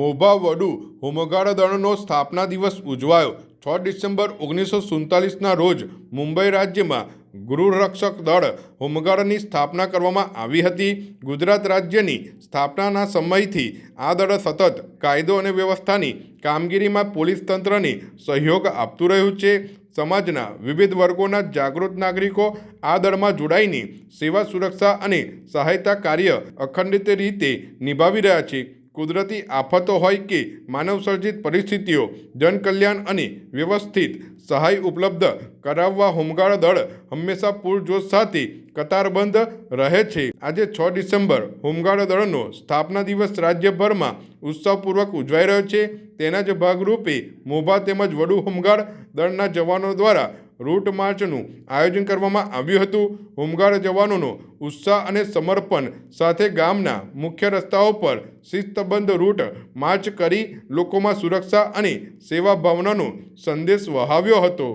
મોભા વડુ home guard દળનો સ્થાપના દિવસ ઉજવાયો. છ ડિસેમ્બર ઓગણીસો સુડતાલીસના રોજ મુંબઈ રાજ્યમાં ગૃહરક્ષક દળ હોમગાર્ડની સ્થાપના કરવામાં આવી હતી. ગુજરાત રાજ્યની સ્થાપનાના સમયથી આ દળ સતત કાયદો અને વ્યવસ્થાની કામગીરીમાં પોલીસ તંત્રની સહયોગ આપતું રહ્યું છે. સમાજના વિવિધ વર્ગોના જાગૃત નાગરિકો આ દળમાં જોડાઈને સેવા સુરક્ષા અને સહાયતા કાર્ય અખંડિત રીતે નિભાવી રહ્યા છે. કુદરતી આફતો હોય કે માનવસર્જિત પરિસ્થિતિઓ, જનકલ્યાણ અને વ્યવસ્થિત સહાય ઉપલબ્ધ કરાવવા હોમગાર્ડ દળ હંમેશા પૂરજોશ સાથે કતારબંધ રહે છે. આજે છ ડિસેમ્બર હોમગાર્ડ દળનો સ્થાપના દિવસ રાજ્યભરમાં ઉત્સાહપૂર્વક ઉજવાઈ રહ્યો છે. તેના જ ભાગરૂપે મોભા તેમજ વડુ હોમગાર્ડ દળના જવાનો દ્વારા રૂટ માર્ચનું આયોજન કરવામાં આવ્યું હતું. હોમગાર્ડ જવાનોનો ઉત્સાહ અને સમર્પણ સાથે ગામના મુખ્ય રસ્તાઓ પર શિસ્તબંધ રૂટ માર્ચ કરી લોકોમાં સુરક્ષા અને સેવા ભાવનાનો સંદેશ વહાવ્યો હતો.